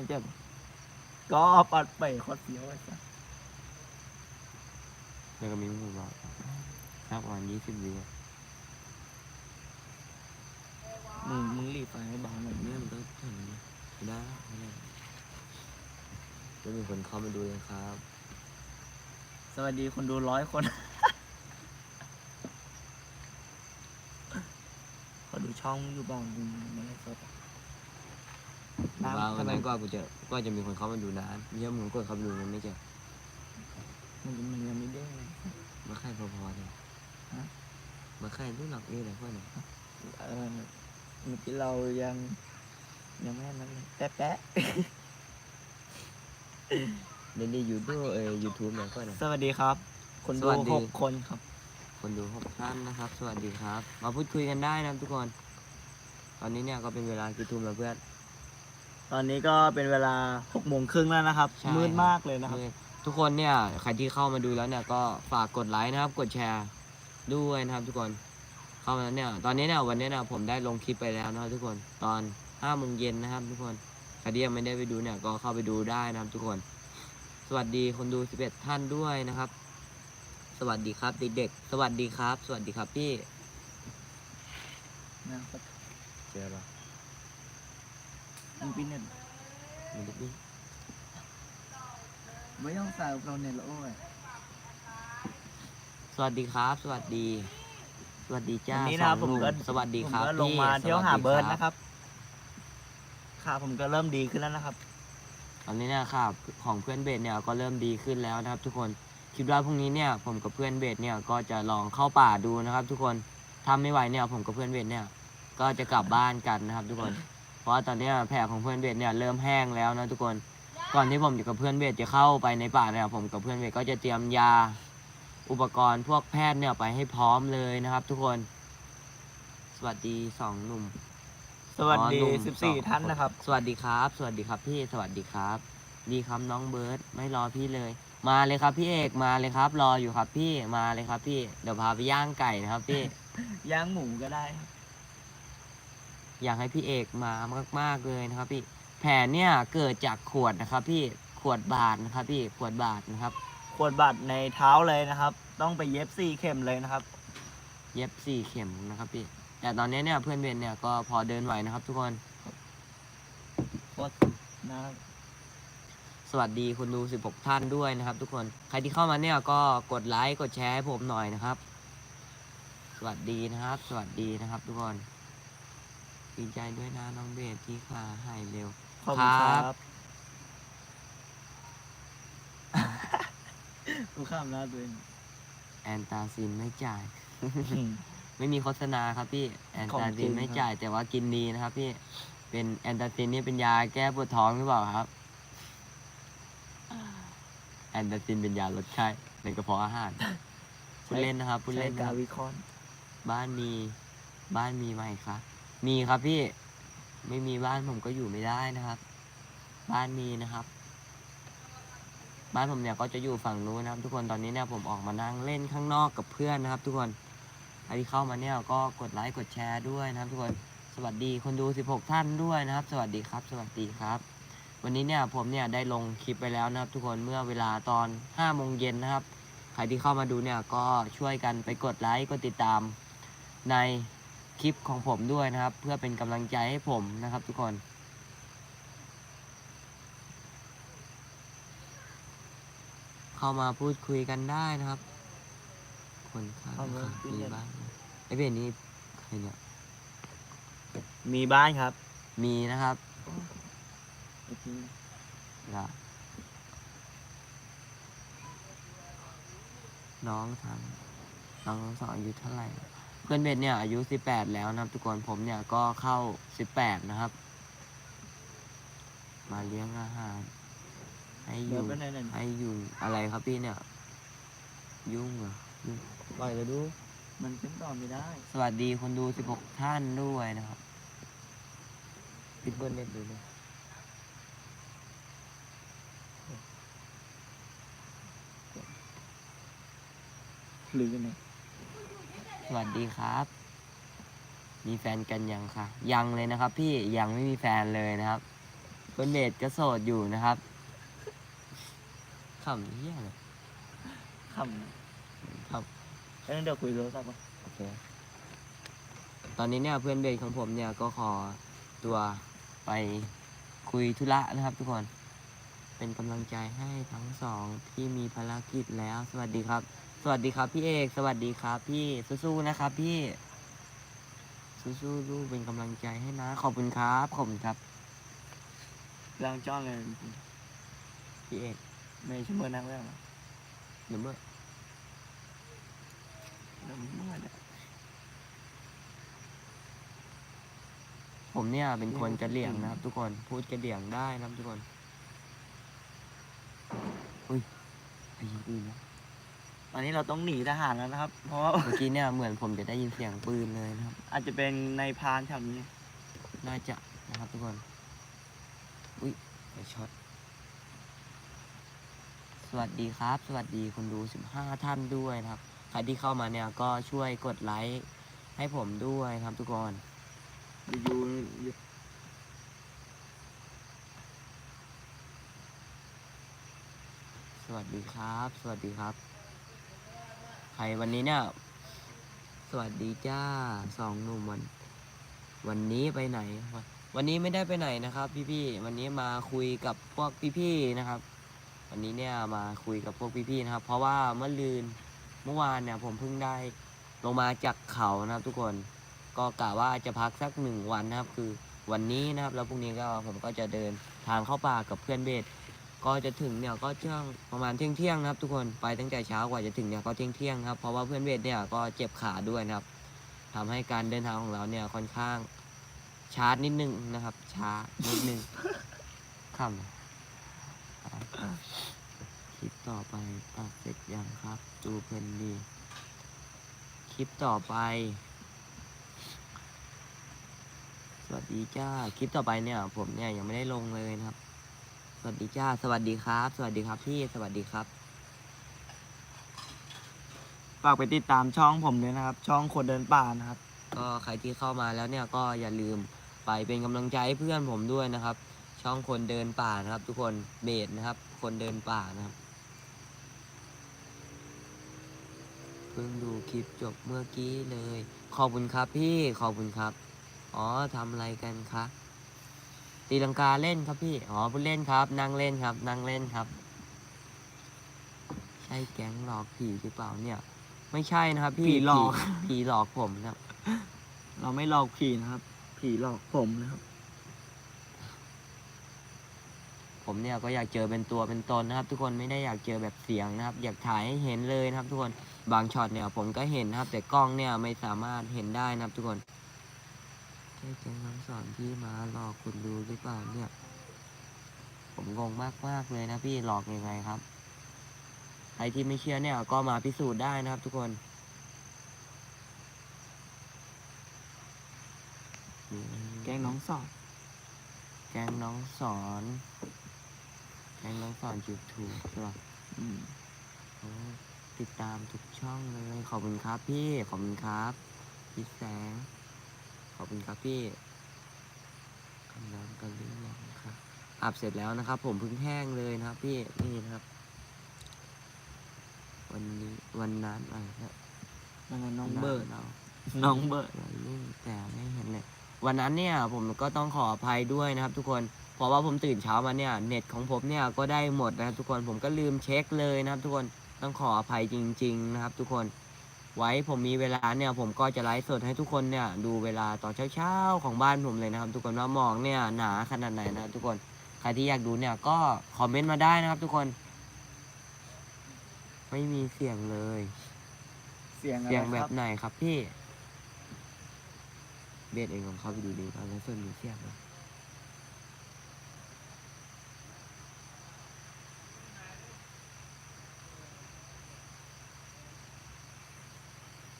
มันจะก็ปัดไปโคตรเสียวไอ้สัสแล้วก็มีหมูบอกสักประมาณยี่สิบวิอะมึงมึงรีบไปให้เบาหน่อยเนี่ยมันก็ถึงไม่ได้ไม่ได้จะมีคนเข้ามาดูเลยครับ สวัสดีคนดูร้อยคน ขอดูช่องมึงอยู่บ้างมึงไม่ได้สดอะ ตามว่าวันทำไมนั้นก็กูจะก็จะมีคนเข้ามาดูนานเยอะมึงกดเข้ามาดูมันไม่เจอมันมันยังไม่ได้เลยมาใครพอๆเลยฮะมาใครรู้หนักเอ้เลยเพื่อนเออเมื่อกี้เรายังยังไม่นั่นเลยแป๊ะแป๊ะเล่นในยูทูบเออยูทูบเนี่ยเพื่อนสวัสดีครับ คนสดูวัสดีหกคนครับ คนดูหกท่านนะครับ สวัสดีครับ มาพูดคุยกันได้นะครับทุกคน ตอนนี้เนี่ยก็เป็นเวลากี่ทุ่มแล้วเพื่อน ตอนนี้ก็เป็นเวลาหกโมงครึ่งแล้วนะครับ ใช่ มืดมากเลยนะครับมืดทุกคนเนี่ยใครที่เข้ามาดูแล้วเนี่ยก็ฝากกดไลค์นะครับ กดแชร์ด้วยนะครับทุกคนเข้ามาแล้วเนี่ยตอนนี้เนี่ยวันนี้เนี่ยผมได้ลงคลิปไปแล้วนะครับทุกคนตอนห้าโมงเย็นนะครับ ทุกคนใครที่ยังไม่ได้ไปดูเนี่ยก็เข้าไปดูได้นะครับ ทุกคน สวัสดีคนดู11ท่านด้วยนะครับ สวัสดีครับเด็กๆสวัสดีครับ สวัสดีครับพี่นะครับเจอปะ มึงปีเน็ตมันดิ๊กไม่ต้องใส่เราเน็ตแล้วโอ้ยสวัสดีครับ สวัสดี สวัสดีจ้าวันนี้นะครับสผองมหนุ่ก็สวัสดีครับผมก็ลงพี่มาเที่ยวหาสสดีเบิร์ดคนะครับขาผมก็เริ่มดีขึ้นแล้วนะครับ ตอนนี้เนี่ยค่ะของเพื่อนเบสเนี่ยก็เริ่มดีขึ้นแล้วนะครับ ทุกคนคิดว่าพรุ่งนี้เนี่ยผมกับเพื่อนเบสเนี่ยก็จะลองเข้าป่าดูนะครับ ทุกคนถ้าไม่ไหวเนี่ยผมกับเพื่อนเบสเนี่ย ก็จะกลับบ้านกันนะครับ ทุกคนเพ ราะว่าตอนเนี้ยแผลของเพื่อนเบสเนี่ยเริ่มแห้งแล้วนะทุกคน ก่อนที่ผมกับเพื่อนเบสจะเข้าไปในป่าเนี่ยผมกับเพื่อนเบสก็จะเตรียมยาอุปกรณ์พวกแพทย์เนี่ยไปให้พร้อมเลยนะครับ ทุกคน สวัสดีสองหนุ่มสวัสดี อ๋อหนุ่มสิบสี่สองท่านนะครับ สวัสดีครับ สวัสดีครับพี่สวัสดีครับ ดีครับน้องเบิร์ตไม่รอพี่เลย มาเลยครับพี่เอกมาเลยครับ รออยู่ครับพี่มาเลยครับพี่เดี๋ยวพาไปย่างไก่นะครับพี่ ย่างหมูก็ได้ครับ อยากให้พี่เอกมามาก ๆเลยนะครับพี่แผลเนี่ยเกิดจากขวดนะครับ พี่ขวดบาดนะครับ พี่ขวดบาดนะครับ ขวดบาดในเท้าเลยนะครับ ต้องไปเย็บสี่เข็มเลยนะครับ เย็บสี่เข็มนะครับพี่แต่ตอนนี้เนี่ยเพื่อนเบนเนี่ยก็พอเดินไหวนะครับ ทุกคนโคตรนะครับสวัสดีคุณดู 16 ท่านด้วยนะครับ ทุกคน ใครที่เข้ามาเนี่ยก็กดไลค์ กดแชร์ให้ผมหน่อยนะครับ สวัสดีนะครับ สวัสดีนะครับ ทุกคน ดีใจด้วยนะน้องเบสที่ขาหายเร็ว ขอบคุณคครัรับบกูข้ามหน้าตัวเองแอนตาซินไม่จ่าย ไม่มีโฆษณาครับพี่ แอนของตาจริซินงไม่ครับจ่ายแต่ว่ากินดีนะครับพี่ เป็นแอนตาซินนี่เป็นยาแก้ปวดท้องหรือเปล่าครับ แอนตาซินเป็นยาลดไข้ในกระเพาะอาหารพูดเล่นนะครับพูดใช้เล่นนะคการับวิคอน บ้านมีบ้านมีไหมครับ มีครับพี่ ไม่มีบ้านผมก็อยู่ไม่ได้นะครับ บ้านมีนะครับ บ้านผมเนี่ยก็จะอยู่ฝั่งนู้นนะครับ ทุกคนตอนนี้เนี่ยผมออกมานั่งเล่นข้างนอกกับเพื่อนนะครับ ทุกคนใครที่เข้ามาเนี่ยก็กดไลค์กดแชร์ด้วยนะครับ ทุกคนสวัสดีคนดู 16 ท่านด้วยนะครับ สวัสดีครับ สวัสดีครับ วันนี้เนี่ยผมเนี่ยได้ลงคลิปไปแล้วนะครับ ทุกคนเมื่อเวลาตอน5โมงเย็นนะครับใครที่เข้ามาดูเนี่ยก็ช่วยกันไปกดไลค์กดติดตามใน คลิปของผมด้วยนะครับ เพื่อเป็นกำลังใจให้ผมนะครับทุกคนเข้ามาพูดคุยกันได้นะครับ คนข้างเข้ามาขาคุยมีกันบ้างไอเบนนี้ใครเนี่ย มีบ้านครับ มีนะครับโอเคละน้องทำน้องทั้งสองอายุเท่าไหร่เพื่อนเบนเนี่ยอายุสิบแปดแล้วนะครับทุกคนผมเนี่ยก็เข้าสิบแปดนะครับ มาเลี้ยงอาหาร ให้อเดี๋ยวยู่ไปไหนไหนให้ยุงอะไรครับพี่เนี่ย ยุ่งเหรอยุ่งปล่อยเลยดู มันขึ้นต่อไม่ได้สวัสดีคนดู 16 ท่านด้วยนะครับปิดเบิร์เน็ตดูเลยหรือยังไงส วัสดีครับ มีแฟนกันยังคะยังเลยนะครับ พี่ยังไม่มีแฟนเลยนะครับโคพื่อนเบสก็โสดอยู่นะครับขำเหี้ยเลยคำครับแล้วเดี๋ยวคุยโทรศัพท์ก่อนโอเคตอนนี้เนี่ยเพื่อนเบสของผมเนี่ยก็ขอตัวไปคุยธุระนะครับ ทุกคน เป็นกำลังใจให้ทั้งสองที่มีภารกิจแล้ว สวัสดีครับ สวัสดีครับพี่เอก สวัสดีครับ พี่สู้ๆนะครับ พี่สู้ๆลูกเป็นกำลังใจให้นะ ขอบคุณครับขอบคุณครับเรื่องจ้อนเลยพี่เอกไม่ใช่เมื่อนักเรื่องหรอเดี๋ยวเมื่อเรื่องเมื่อเนี่ยผมเนี่ยเป็นคนกะเหลี่ยงนะครับ ทุกคนพูดกะเหลี่ยงได้นะครับทุกคนอุ้ยไอ้ยิงปืนนะ ตอนนี้เราต้องหนีทหารแล้วนะครับ เพราะว่า เมื่อกี้เนี่ยเหมือนผมจะได้ยินเสียงปืนเลยนะครับ อาจจะเป็นในพรานแถวนี้ น่าจะนะครับทุกคน อุ้ยไปช็อต สวัสดีครับ สวัสดีคนดู 15 ท่านด้วยนะครับ ใครที่เข้ามาเนี่ยก็ช่วยกดไลค์ให้ผมด้วยครับทุกคนอยู่อยู่สวัสดีครับ สวัสดีครับใค รวันนี้เนี่ย สวัสดีจ้าสองหนุ่มวัน วันนี้ไปไหนวันวันนี้ไม่ได้ไปไหนนะครับ พี่ๆวันนี้มาคุยกับพวกพี่ๆนะครับ วันนี้เนี่ยมาคุยกับพวกพี่ๆนะครับ เพราะว่าเมื่อลืนเมื่อวานเนี่ย ผมเพิ่งได้ลงมาจากเขานะครับ ทุกคนก็กะว่าจะพักสักหนึ่งวันนะครับ คือวันนี้นะครับ แล้วพรุ่งนี้ก็ผมก็จะเดินทางเข้าป่ากับเพื่อนเบส ก็จะถึงเนี่ยก็ช่วงประมาณเที่ยงเที่ยงนะครับ ทุกคนไปตั้งแต่เช้ากว่าจะถึงเนี่ยก็เที่ยงเที่ยงครับเพราะว่าเพื่อนเวทเนี่ยก็เจ็บขาด้วยนะครับทำให้การเดินทางของเราเนี่ยค่อนข้างช้านิดนึงนะครับ ช้านิดนึงค่ำคลิปต่อไปตัดเสร็จยังครับดูเพนดี คลิปต่อไปสวัสดีจ้า คลิปต่อไปเนี่ย ผมเนี่ยยังไม่ได้ลงเลยนะครับ สวัสดีจ้า สวัสดีครับ สวัสดีครับพี่ สวัสดีครับ ฝากไปติดตามช่องผมด้วยนะครับ ช่องคนเดินป่านะครับ ก็ใครที่เข้ามาแล้วเนี่ยก็อย่าลืมไปเป็นกำลังใจให้เพื่อนผมด้วยนะครับ ช่องคนเดินป่านะครับ ทุกคนเบสนะครับ คนเดินป่านะครับ เพิ่งดูคลิปจบเมื่อกี้เลย ขอบคุณครับพี่ ขอบคุณครับ อ๋อทำอะไรกันคะ ตีลังกาเล่นครับพี่ อ๋อพูดเล่นครับ นั่งเล่นครับ นั่งเล่นครับ ใช่แก๊งหลอกผีหรือเปล่าเนี่ย ไม่ใช่นะครับ พี่ผีหลอก ผีผีหลอกผมนะครับ เราไม่หลอกผีนะครับ ผีหลอกผมนะครับ ผมเนี่ยก็อยากเจอเป็นตัวเป็นตนนะครับ ทุกคนไม่ได้อยากเจอแบบเสียงนะครับ อยากถ่ายให้เห็นเลยนะครับ ทุกคนบางช็อตเนี่ยผมก็เห็นนะครับ แต่กล้องเนี่ยไม่สามารถเห็นได้นะครับ ทุกคน ใช่แก๊งน้องสอนที่มาหลอกคุณดูหรือเปล่าเนี่ย ผมงงมากมากๆเลยนะพี่หลอกยังไงครับ ใครที่ไม่เชื่อเนี่ยก็มาพิสูจน์ได้นะครับทุกคนนี่แกล้งน้องสอบแกงน้องสอน แกงน้องสอนยูทูบใช่ปะอืมโอ้ติดตามทุกช่องเลย ขอบคุณครับพี่ ขอบคุณครับ พี่แสงข อบคุณครับพี่กำลังกันหรือยังครับอาบเสร็จแล้วนะครับ ผมเพิ่งแห้งเลยนะครับ พี่นี่นะครับ วันนี้วันนั้นอะไรนะนั่นน่ะน้องเบิร์ดเราน้องเบิร์ดวัยรุ่นแต่ไม่เห็นเลยวันนั้นเนี่ย ผมก็ต้องขออภัยด้วยนะครับ ทุกคนเพราะว่าผมตื่นเช้ามาเนี่ยเน็ตของผมเนี่ยก็ได้หมดนะครับทุกคนผมก็ลืมเช็คเลยนะครับ ทุกคนต้องขออภัยจริง ๆ นะครับ ทุกคน ไว้ผมมีเวลาเนี่ยผมก็จะไลฟ์สดให้ทุกคนเนี่ยดูเวลาตอนเช้าๆของบ้านผมเลยนะครับ ทุกคนว่าหมอกเนี่ยหนาขนาดไหนนะครับทุกคนใครที่อยากดูเนี่ยก็คอมเมนต์มาได้นะครับ ทุกคน ไม่มีเสียงเลย เสียงอะไรเสียงคแบรับบไหนครับพี่ เบสเองของเขาไปดูดีกันแล้วส่วนมีเสียงไหม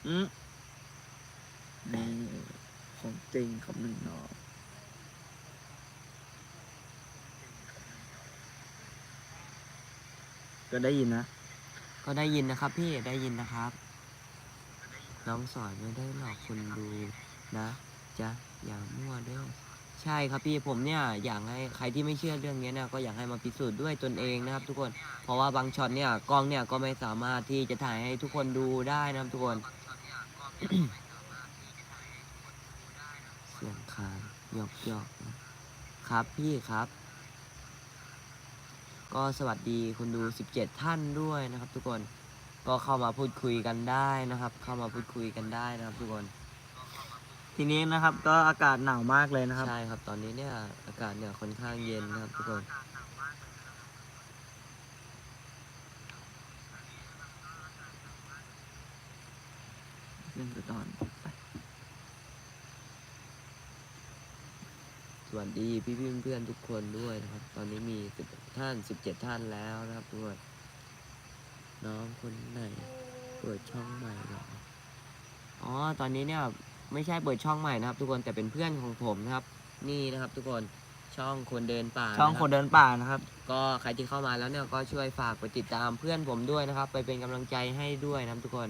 อืม นี่ของจริงครับหนึ่งเนาะก็ได้ยินนะ ก็ได้ยินนะครับ พี่ได้ยินนะครับ น้องสอนไม่ได้หลอกคุณดูนะจ๊ะอย่ามั่วเด้อใช่ครับพี่ผมเนี่ยอยากให้ใครที่ไม่เชื่อเรื่องนี้เนี่ยก็อยากให้มาพิสูจน์ด้วยตนเองนะครับ ทุกคนเพราะว่าบางช็อตเนี่ยกล้องเนี่ยก็ไม่สามารถที่จะถ่ายให้ทุกคนดูได้นะครับทุกคน เสียงคานหยอกหยอกนะครับพี่ครับ ก็สวัสดีคุณดู 17 ท่านด้วยนะครับ ทุกคนก็เข้ามาพูดคุยกันได้นะครับ เข้ามาพูดคุยกันได้นะครับ ทุกคน ทีนี้นะครับก็อากาศหนาวมากเลยนะครับ ใช่ครับ ตอนนี้เนี่ยอากาศเนี่ยค่อนข้างเย็นนะครับ ทุกคน เรื่องตอนไปสวัสดีพี่พี่เพื่อนๆทุกคนด้วยนะครับ ตอนนี้มีสิบท่านสิบเจ็ดท่านแล้วนะครับทุกคนน้องคนไหนเปิดช่องใหม่เหรออ๋อตอนนี้เนี่ยไม่ใช่เปิดช่องใหม่นะครับ ทุกคนแต่เป็นเพื่อนของผมนะครับ นี่นะครับ ทุกคนช่องคนเดินป่าช่องะรับคนเดินป่านะครับ ก็ใครที่เข้ามาแล้วเนี่ยก็ช่วยฝากไปติดตามเพื่อนผมด้วยนะครับ ไปเป็นกำลังใจให้ด้วยนะครับทุกคน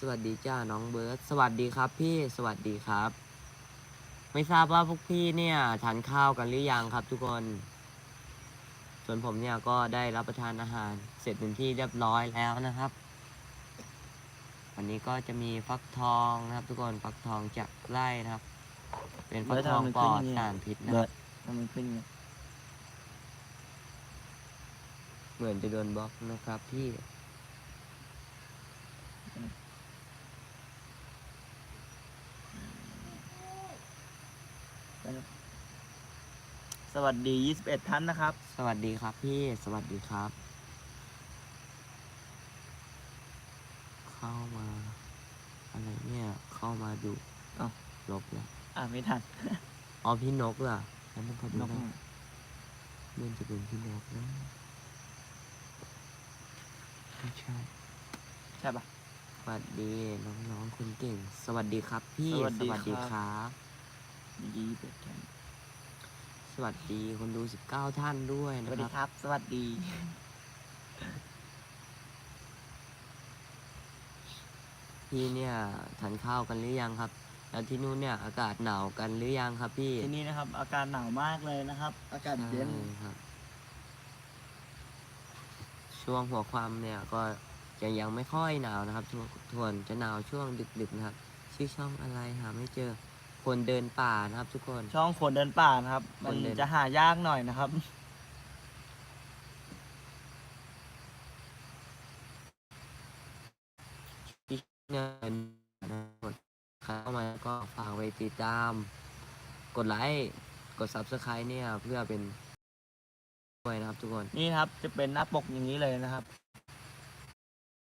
สวัสดีจ้าน้องเบิร์ตสวัสดีครับพี่สวัสดีครับ ไม่ทราบว่าพวกพี่เนี่ยทานข้าวกันหรือยังครับ ทุกคน ส่วนผมเนี่ยก็ได้รับประทานอาหาร เสร็จเป็นที่เรียบร้อยแล้วนะครับ วันนี้ก็จะมีฟักทองนะครับ ทุกคนฟักทองจากไร่นะครับ เป็นฟักทองปลอดสารพิษนะคเบิรับดทำไมขึ้นเนี่ยเหมือนจะโดนบล็อกนะครับพี่ สวัสดี 21 ท่านนะครับ สวัสดีครับพี่สวัสดีครับ เข้ามา อะไรเนี่ย เข้ามาดูเอ้าลบแล้วอ่าไม่ทัน อ๋อพี่นกเหรอแล้วมันพอดูนกได้มันจะเป็นพี่นกนะไม่ใช่ ใช่ปะ สวัสดีน้องๆคุณเก่ง สวัสดีครับพี่สวัสดีครับดีครับ ยี่สิบเอ็ดท่านสวัสดีคนดูสิบเก้าท่านด้วยสนะวัสคดีรับ ครับ สวัสดี พี่เนี่ยทานข้าวกันหรือยังครับ แล้วที่นู่นเนี่ยอากาศหนาวกันหรือยังครับพี่ ที่นี่นะครับ อากาศหนาวมากเลยนะครับ อากาศเย็น ใช่ครับ ช่วงหัวความเนี่ยก็จะยังไม่ค่อยหนาวนะครับทวนทวนจะหนาวช่วงดึกๆนะครับ ชื่อช่องอะไรหาไม่เจอ คนเดินป่านะครับ ทุกคน ช่องคนเดินป่านะครับคมันนเดิน จะหายากหน่อยนะครับที่เงินนะครับเข้ามาก็ฝากไปติดตาม กดไลค์กด subscribe เนี่ยเพื่อเป็นด้วยนะครับทุกคน นี่นะครับ จะเป็นหน้าปกอย่างนี้เลยนะครับ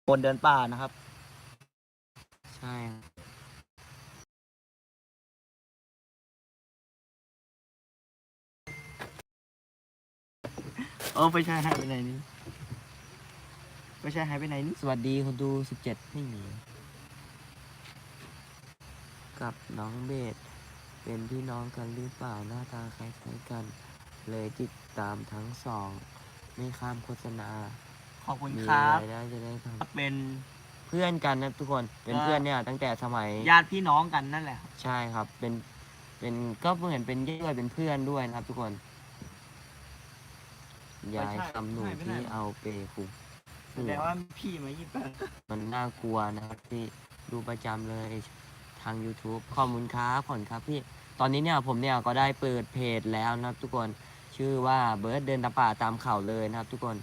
คนเดินป่านะครับ ใช่ครับ เออไปใช่หายไปไหนนี่ไปใช่หายไปไหนนี่สวัสดีคนดูสิบเจ็ดไม่มี กับน้องเบสเป็นพี่น้องกันหรือเปล่าหน้าตาคล้ายๆกัน เลยติดตามทั้งสอง ไม่ข้ามโฆษณา ขอบคุณมีครับรายได้จะได้ทเป็นำเพื่อนกันนะทุกคน เป็นก็เพื่อนเนี่ยตั้งแต่สมัย ญาติพี่น้องกันนั่นแหละครับ ใช่ครับ เป็น เป็นก็เหมือนเป็นญาติด้วยเป็นเพื่อนด้วยนะครับทุกคน ยายคำหนูที่เอาเปคุมแสดงว่าพี่มายี่แปดมันน่ากลัวนะครับที่ดูประจำเลยทาง YouTube ขอบคุณครับขอบคุณครับพี่ ตอนนี้เนี่ยผมเนี่ยก็ได้เปิดเพจแล้วนะครับ ทุกคนชื่อว่าเบิร์ดเดินตามป่าตามเขาเลยนะครับ ทุกคน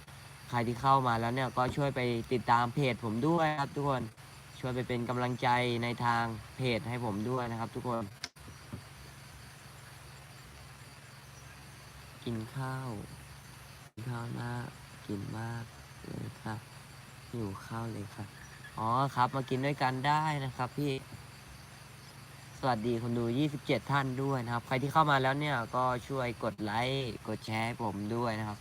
ใครที่เข้ามาแล้วเนี่ยก็ช่วยไปติดตามเพจผมด้วยนะครับ ทุกคนช่วยไปเป็นกำลังใจในทางเพจให้ผมด้วยนะครับ ทุกคน กินข้าวกิน ข้าวน่ากินมากเลยค่ะหิวข้าวเลยค่ะ อ๋อครับ มากินด้วยกันได้นะครับพี่ สวัสดีคนดู 27 ท่านด้วยนะครับ ใครที่เข้ามาแล้วเนี่ยก็ช่วยกดไลค์กดแชร์ผมด้วยนะครับ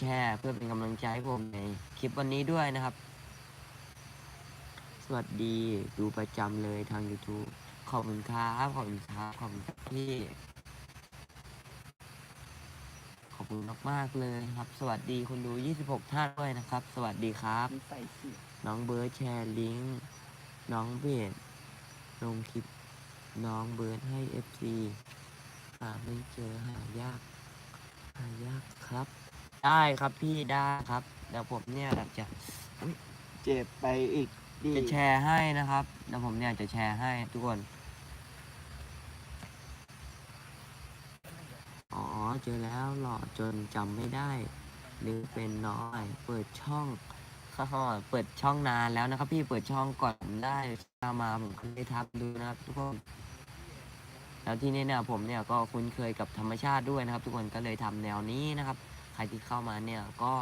แชร์เพื่อเป็นกำลังใจให้ผมในคลิปวันนี้ด้วยนะครับ สวัสดีดูประจำเลยทาง YouTube ขอบคุณครับขอบคุณครับขอบคุณพี่ ขอบคุณมากๆเลยครับ สวัสดีคนดู 26 ท่านด้วยนะครับ สวัสดีครับ มีใส่เสื้อน้องเบิร์ดแชร์ลิงก์น้องเบสลงคลิปน้องเบิร์ดให้เอฟซีหาไม่เจอหายาก หายากครับ ได้ครับพี่ได้ครับเดี๋ยวผมเนี่ยจะเจ็บไปอีกดีจะแชร์ให้นะครับเดี๋ยวผมเนี่ยจะแชร์ให้ทุกคน อ๋อ เจอแล้วหล่อจนจำไม่ได้นึกเป็นน้อยเปิดช่องข้าเปิดช่องนานแล้วนะครับ พี่เปิดช่องก่อนได้ตามมาผมก็ได้ทำดูนะครับ ทุกคน แล้วที่นี่เนี่ยผมเนี่ยก็คุ้นเคยกับธรรมชาติด้วยนะครับ ทุกคนก็เลยทำแนวนี้นะครับ ใครที่เข้ามาเนี่ยก็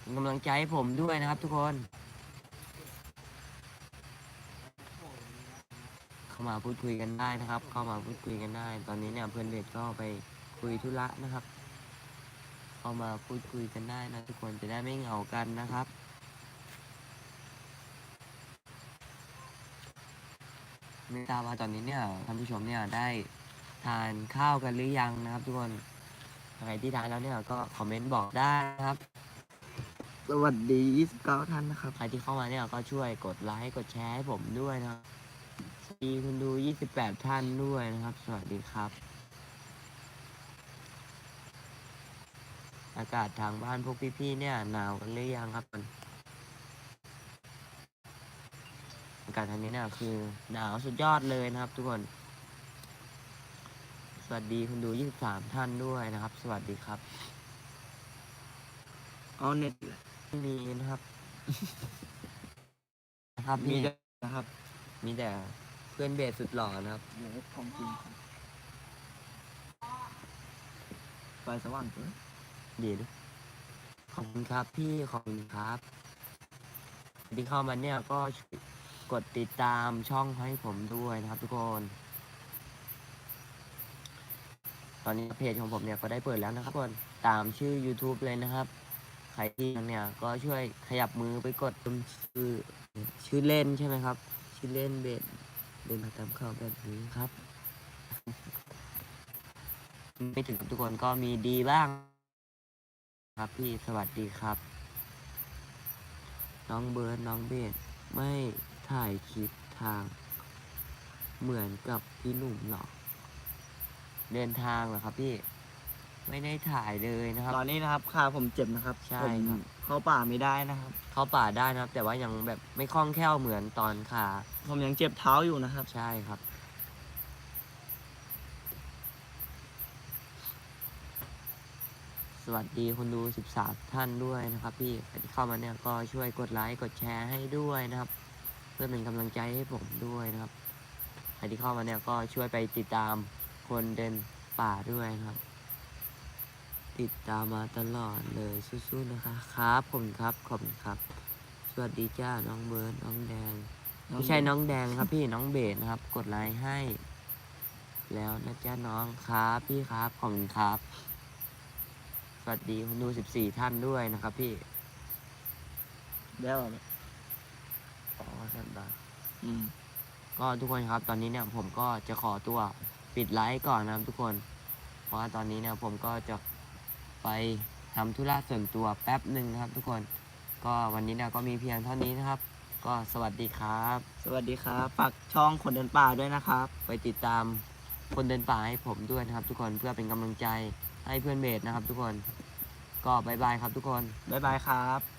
เป็นกำลังใจให้ผมด้วยนะครับ ทุกคนเข้ามาพูดคุยกันได้นะครับ เข้ามาพูดคุยกันได้ ตอนนี้เนี่ยเพื่อนเบสก็ไป คุยธุระนะครับเข้ามาพูดคุยกันได้นะทุกคนจะได้ไม่เหงากันนะครับไม่ทราบว่าตอนนี้เนี่ยท่านผู้ชมเนี่ยได้ทานข้าวกันหรือยังนะครับ ทุกคนใครที่ทานแล้วเนี่ยก็คอมเมนต์บอกได้นะครับ สวัสดี29ท่านนะครับ ใครที่เข้ามาเนี่ยก็ช่วยกดไลค์กดแชร์ให้ผมด้วยนะครับ สวัสดีคุณดู 28 ท่านด้วยนะครับ สวัสดีครับ อากาศทางบ้านพวกพี่ๆเนี่ยหนาวกันหรือยังครับอากาศทางนี้เนี่ยคือหนาวสุดยอดเลยนะครับ ทุกคน สวัสดีคุณดู 23 ท่านด้วยนะครับ สวัสดีครับเอาเน็ตมีนะครับ นะครับมีมีด้วยนะครับ มีแต่เพื่อนเบสสุดหล่อนะครับเดี๋ยวของจริงครับไฟสว่างเกิน ดีด้วขอบคุณครับพี่ขอบคุณครับที่เข้ามาเนี่ยก็กดติดตามช่องให้ผมด้วยนะครับ ทุกคน ตอนนี้เพจของผมเนี่ยก็ได้เปิดแล้วนะครับทุกคนตามชื่อ YouTube เลยนะครับใครที่ยังเนี่ยก็ช่วยขยับมือไปกดตรงชื่อชื่อเล่นใช่ไหมครับ ชื่อเล่นเบสเดินมาตามข่าวแบบนี้ครับ ไม่ถึงทุกคนก็มีดีบ้าง ครับพี่สวัสดีครับ น้องเบิร์ดน้องเบสไม่ถ่ายคลิปทาง เหมือนกับพี่หนุ่มหรอกเดินทางเหรอครับพี่ ไม่ได้ถ่ายเลยนะครับ ตอนนี้นะครับขาผมเจ็บนะครับใช่ผมครับ เข้าป่าไม่ได้นะครับ เข้าป่าได้นะครับ แต่ว่ายังแบบไม่คล่องแคล่วเหมือนตอนขาผมยังเจ็บเท้าอยู่นะครับ ใช่ครับ สวัสดีคนดู 13 ท่านด้วยนะครับพี่ใครที่เข้ามาเนี่ยก็ช่วยกดไลค์กดแชร์ให้ด้วยนะครับ เพื่อเป็นกำลังใจให้ผมด้วยนะครับใครที่เข้ามาเนี่ยก็ช่วยไปติดตามคนเดินป่าด้วยนะครับ ติดตามมาตลอดเลยสู้ๆนะคะครับผมครับขอบคุณครับ สวัสดีจ้าน้องเบิร์ดน้องแดงไม่ใช่น้องแดงครับพี่น้องเบสนะครับ กดไลค์ให้ แล้วนะจ๊ะน้องครับพี่ครับขอบคุณครับ สวัสดีคุณดู14ท่านด้วยนะครับพี่แล้วอะอ๋อสันบาอืม ก็ทุกคนครับ ตอนนี้เนี่ยผมก็จะขอตัวปิดไลฟ์ก่อนนะครับทุกคน เพราะว่าตอนนี้เนี่ยผมก็จะไปทำธุระส่วนตัวแป๊บหนึ่งนะครับ ทุกคน ก็วันนี้เนี่ยก็มีเพียงเท่านี้นะครับ ก็สวัสดีครับ สวัสดีครับ ฝากช่องคนเดินป่าด้วยนะครับ ไปติดตามคนเดินป่าให้ผมด้วยนะครับ ทุกคนเพื่อเป็นกำลังใจ ให้เพื่อนเบสนะครับทุกคน ก็บายบายครับทุกคน บ๊ายบายครับ